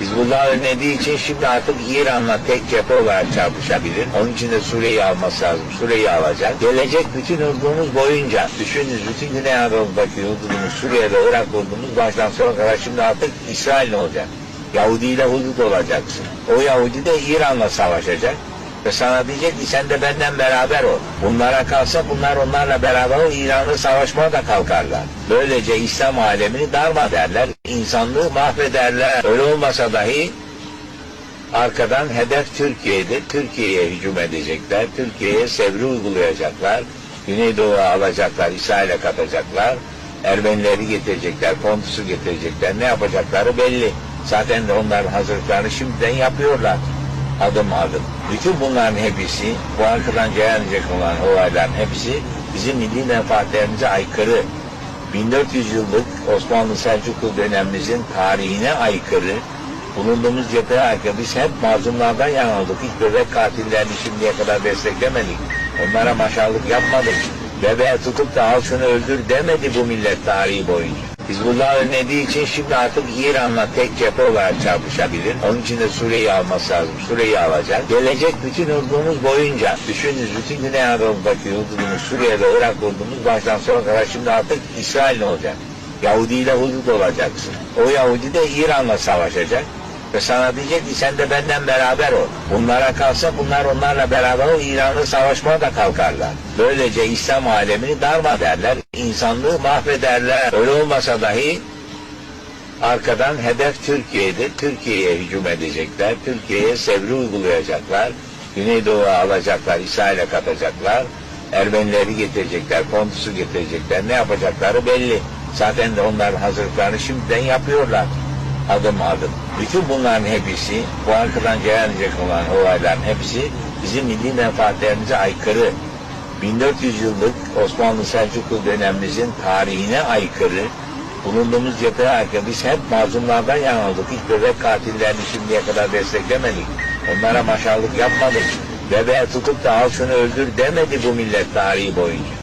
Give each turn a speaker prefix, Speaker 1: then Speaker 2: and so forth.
Speaker 1: Hizbullah önlediği için şimdi artık İran'la tek cephe olarak çarpışabilir. Onun için de Suriye'yi alması lazım. Suriye'yi alacak. Gelecek bütün hududumuz boyunca, düşününüz bütün Güney Anadolu'daki hududumuz, Suriye'de Irak hududumuz baştan sona kadar şimdi artık İsrail olacak. Yahudi ile hudut olacaksın. O Yahudi de İran'la savaşacak. Ve sana diyecek ki sen de benden beraber ol. Bunlara kalsa bunlar onlarla beraber ol. İran'la savaşmaya da kalkarlar. Böylece İslam alemini darma derler. insanlığı mahvederler. Öyle olmasa dahi arkadan hedef Türkiye'dir. Türkiye'ye hücum edecekler. Türkiye'ye sevri uygulayacaklar. Güneydoğu'ya alacaklar. İsrail'e katacaklar. Ermenileri getirecekler. Pontus'u getirecekler. Ne yapacakları belli. Zaten de onların hazırlıklarını şimdiden yapıyorlar adım adım. Bütün bunların hepsi, bu arkadan ceyanacak olan olayların hepsi bizim milli menfaatlerimize aykırı. 1400 yıllık Osmanlı Selçuklu dönemimizin tarihine aykırı, bulunduğumuz cepheye aykırı. Biz hep mazlumlardan yanıldık. Hiç bebek katillerini şimdiye kadar desteklemedik. Onlara maşallık yapmadık. Bebeğe tutup da al şunu öldür demedi bu millet tarihi boyunca. Hizbullah önlediği için şimdi artık İran'la tek cephe olarak çarpışabilir. Onun için de Suriye'yi alması lazım. Suriye'yi alacak. Gelecek bütün hududumuz boyunca, düşününüz bütün Güney Anadolu'daki hududumuz, Suriye'de Irak hududumuz baştan sona kadar şimdi artık İsrail olacak. Yahudi ile hudut olacaksın. O Yahudi de İran'la savaşacak. Ve sana diyecek ki sen de benden beraber ol. Bunlara kalsa bunlar onlarla beraber ol. İran'la savaşmaya da kalkarlar. Böylece İslam alemini darma derler. insanlığı mahvederler. Öyle olmasa dahi arkadan hedef Türkiye'dir. Türkiye'ye hücum edecekler. Türkiye'ye sevri uygulayacaklar. Güneydoğu'ya alacaklar. İsrail'e katacaklar. Ermenileri getirecekler. Pontus'u getirecekler. Ne yapacakları belli. Zaten de onların hazırlıklarını şimdiden yapıyorlar adım adım. Bütün bunların hepsi, bu arkadan ceyanacak olan olayların hepsi bizim milli menfaatlerimize aykırı. 1400 yıllık Osmanlı Selçuklu dönemimizin tarihine aykırı, bulunduğumuz cepheye aykırı. Biz hep mazlumlardan yanıldık. Hiç bebek katillerini şimdiye kadar desteklemedik. Onlara maşallık yapmadık. Bebeğe tutup da al şunu öldür demedi bu millet tarihi boyunca.